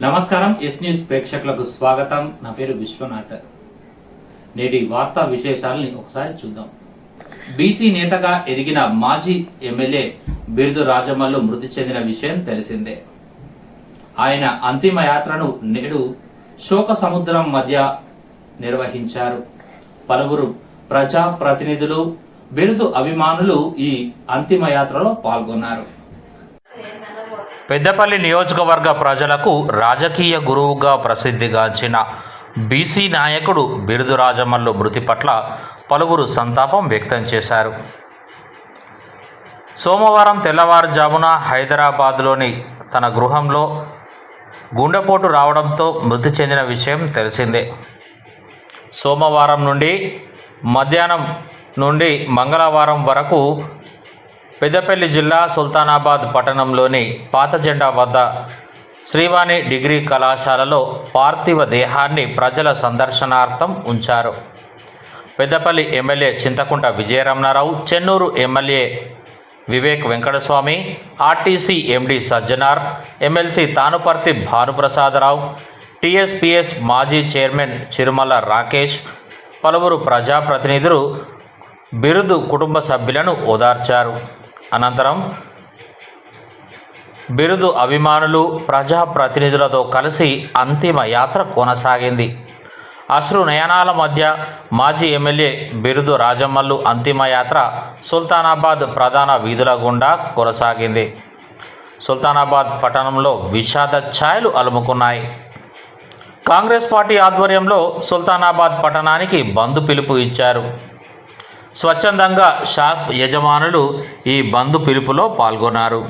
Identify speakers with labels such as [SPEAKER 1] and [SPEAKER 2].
[SPEAKER 1] నమస్కారం yes news ప్రేక్షకులకు స్వాగతం. నా పేరు విశ్వనాథ్. నేటి వార్తా విశేషాలని ఒకసారి చూద్దాం. బీసీ నేతగా ఎదిగిన మాజీ ఎమ్మెల్యే బిరుదు రాజమల్లు మృతి చెందిన విషయం తెలిసిందే. ఆయన అంతిమ యాత్రను నేడు శోక సముద్రం మధ్య నిర్వహించారు. పలువురు ప్రజా ప్రతినిధులు బిరుదు అభిమానులు ఈ అంతిమ యాత్రలో పాల్గొన్నారు. పెద్దపల్లి నియోజకవర్గ ప్రజలకు రాజకీయ గురువుగా ప్రసిద్ధిగాంచిన బీసీ నాయకుడు బిరుదు రాజమల్లు మృతి పట్ల పలువురు సంతాపం వ్యక్తం చేశారు. సోమవారం తెల్లవారుజామున హైదరాబాద్లోని తన గృహంలో గుండెపోటు రావడంతో మృతి చెందిన విషయం తెలిసిందే. సోమవారం నుండి మధ్యాహ్నం నుండి మంగళవారం వరకు పెద్దపల్లి జిల్లా సుల్తానాబాద్ పట్టణంలోని పాత జెండా వద్ద శ్రీవాణి డిగ్రీ కళాశాలలో పార్థివ దేహాన్ని ప్రజల సందర్శనార్థం ఉంచారు. Peddapalli MLA Chintakunta Vijayaramanarao Chennur MLA Vivek Venkataswamy RTC MD Sajjanar MLC Tanuparti Bhanuprasadarao TSPS మాజీ చైర్మన్ చిరుమల రాకేష్ పలువురు ప్రజాప్రతినిధులు బిరుదు కుటుంబ సభ్యులను ఓదార్చారు. అనంతరం బిరుదు అభిమానులు ప్రజాప్రతినిధులతో కలిసి అంతిమ యాత్ర కొనసాగింది. అశ్రు నయనాల మధ్య మాజీ ఎమ్మెల్యే బిరుదు రాజమ్మల్లు అంతిమ యాత్ర సుల్తానాబాద్ ప్రధాన వీధుల గుండా కొనసాగింది. సుల్తానాబాద్ పట్టణంలో విషాద ఛాయలు అలుముకున్నాయి. కాంగ్రెస్ పార్టీ ఆధ్వర్యంలో సుల్తానాబాద్ పట్టణానికి బంద్ పిలుపు ఇచ్చారు. స్వచ్ఛందంగా షాప్ యజమానులు ఈ బంద్ పిలుపులో పాల్గొన్నారు.